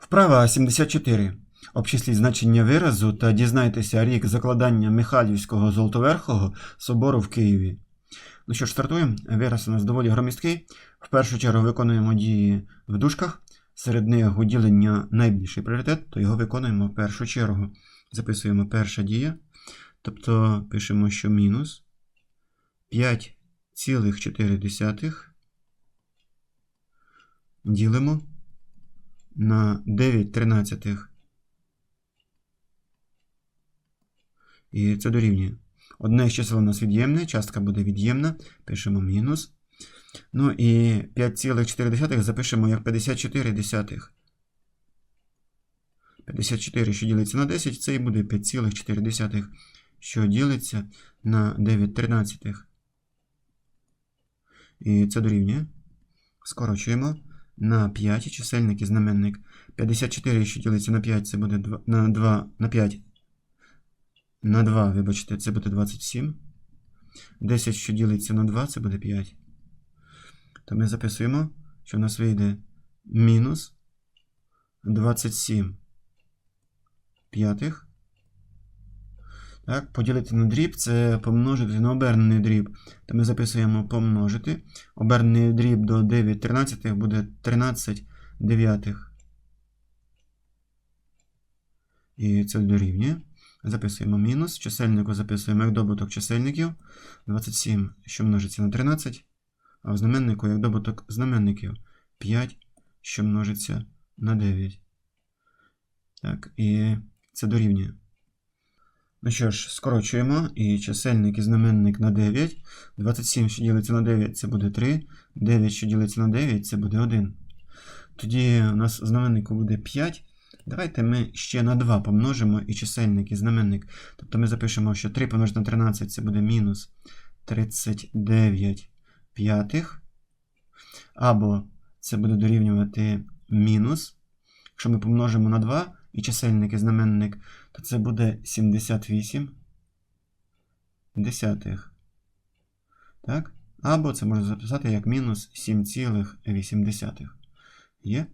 Вправа 74. Обчисліть значення виразу та дізнайтеся рік закладання Михайлівського Золотоверхого собору в Києві. Ну що ж, стартуємо. Вираз у нас доволі громісткий. В першу чергу виконуємо дії в дужках. Серед них уділення найбільший пріоритет, то його виконуємо в першу чергу. Записуємо перша дія. Тобто пишемо, що мінус 5,4 ділимо на 9 тринадцятих. І це дорівнює. Одне з чисел у нас від'ємне, частка буде від'ємна, пишемо мінус. Ну і 5,4 запишемо як 54 десятих. 54, що ділиться на 10, це і буде 5,4, що ділиться на 9 тринадцятих. І це дорівнює. Скорочуємо на 5 чисельник і знаменник. 54, що ділиться на 5, це буде 2, на 2 на 5. На 2, вибачте, це буде 27. 10, що ділиться на 2, це буде 5. То ми записуємо, що в нас вийде мінус 27 п'ятих. Так, поділити на дріб це помножити на обернений дріб. То ми записуємо помножити. Обернений дріб до 9 тринадцятих буде 13 дев'ятих. І це дорівнює. Записуємо мінус. Чисельнику записуємо як добуток чисельників. 27, що множиться на 13. А в знаменнику як добуток знаменників 5, що множиться на 9. Так, і це дорівнює. Ну що ж, скорочуємо. І чисельник і знаменник на 9. 27, що ділиться на 9, це буде 3. 9, що ділиться на 9, це буде 1. Тоді у нас знаменнику буде 5. Давайте ми ще на 2 помножимо і чисельник, і знаменник. Тобто ми запишемо, що 3 помножити на 13 це буде мінус 39 п'ятих. Або це буде дорівнювати мінус. Якщо ми помножимо на 2 і чисельник і знаменник, то це буде 78 десятих. Так? Або це можна записати як мінус 7,8. Є?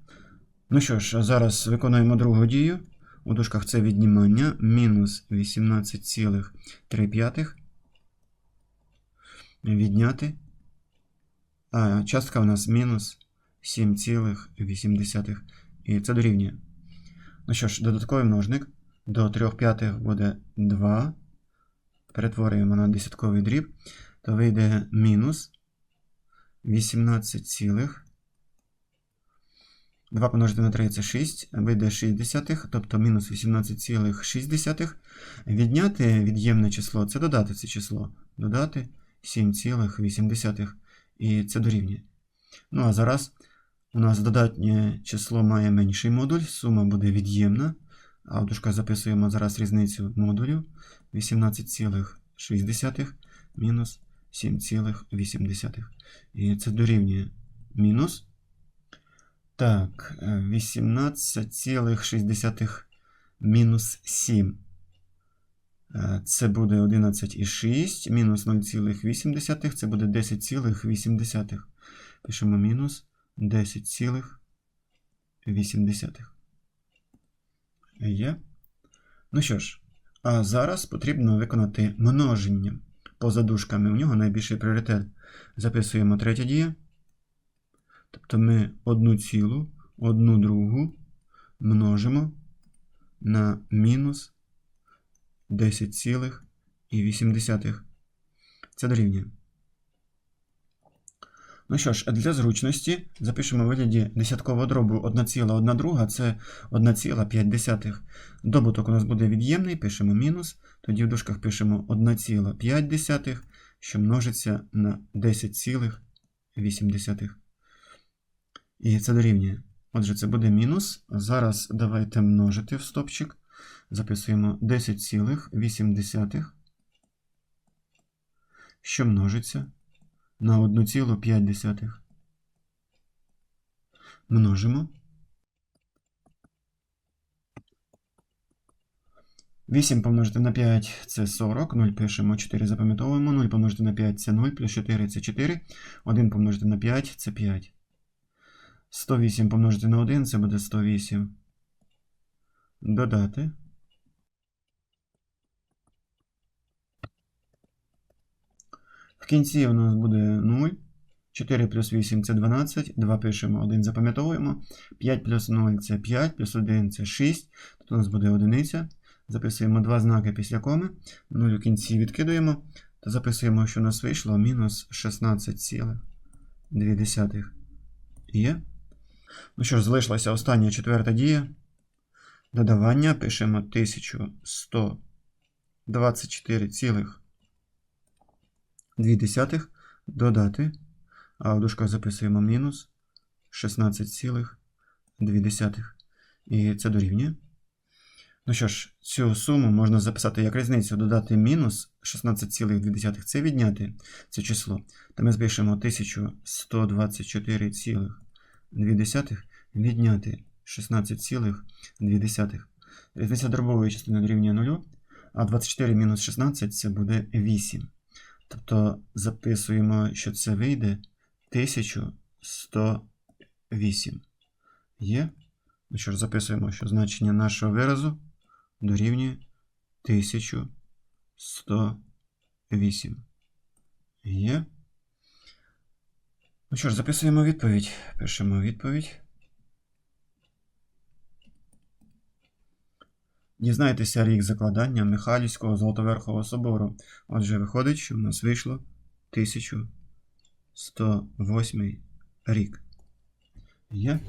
Ну що ж, зараз виконуємо другу дію. У дужках це віднімання. Мінус 18,3. Відняти. А частка у нас мінус 7,8. І це дорівнює. Ну що ж, додатковий множник. До 3 п'ятих буде 2. Перетворюємо на десятковий дріб. То вийде мінус 18, цілих. 2 помножити на 3 це 6, вийде 6 десятих, тобто мінус 18,6. Відняти від'ємне число це додати це число. Додати 7,8. І це дорівнює. Ну а зараз у нас додатнє число має менший модуль, сума буде від'ємна. А записуємо зараз різницю модулів 18,6 мінус 7,8. І це дорівнює мінус. Так, 18,6 мінус 7. Е, Це буде 11,6. Мінус 0,8. Це буде 10,8. Пишемо мінус 10,8. Є. Ну що ж, а зараз потрібно виконати множення поза дужками. У нього найбільший пріоритет. Записуємо третя дія. Тобто ми одну цілу, одну другу множимо на мінус 10,8. Це дорівнює. Ну що ж, для зручності запишемо в вигляді десяткового дробу 1,1 друга, це 1,5. Добуток у нас буде від'ємний, пишемо мінус. Тоді в дужках пишемо 1,5, що множиться на 10,8. І це дорівнює. Отже, це буде мінус. Зараз давайте множити в стопчик. Записуємо 10,8, що множиться на 1,5. Множимо. 8 помножити на 5 це 40, 0 пишемо, 4 запам'ятовуємо, 0 помножити на 5 це 0, плюс 4 це 4, 1 помножити на 5 це 5. 108 помножити на 1 це буде 108. Додати. В кінці у нас буде 0. 4 плюс 8 це 12. 2 пишемо, 1 запам'ятовуємо. 5 плюс 0 це 5, плюс 1 це 6. Тут у нас буде одиниця. Записуємо два знаки після коми. 0 у кінці відкидуємо. Та записуємо, що у нас вийшло мінус 16,2. Є. Ну що ж, залишилася остання четверта дія. Додавання пишемо 1124,2 додати. А в дужках записуємо мінус 16,2. І це дорівнює. Ну що ж, цю суму можна записати як різницю, додати мінус 16,2 це відняти це число. То ми запишемо 1124,2 відняти 16,2. Різниця дробової частини дорівнює 0, а 24 мінус 16 це буде 8. Тобто записуємо, що це вийде 1108. Є? Ну що ж, записуємо, що значення нашого виразу дорівнює 1108. Є. Ну що ж, записуємо відповідь. Пишемо відповідь. Дізнайтеся рік закладання Михайлівського Золотоверхового собору. Отже, виходить, що в нас вийшло 1108 рік. Є?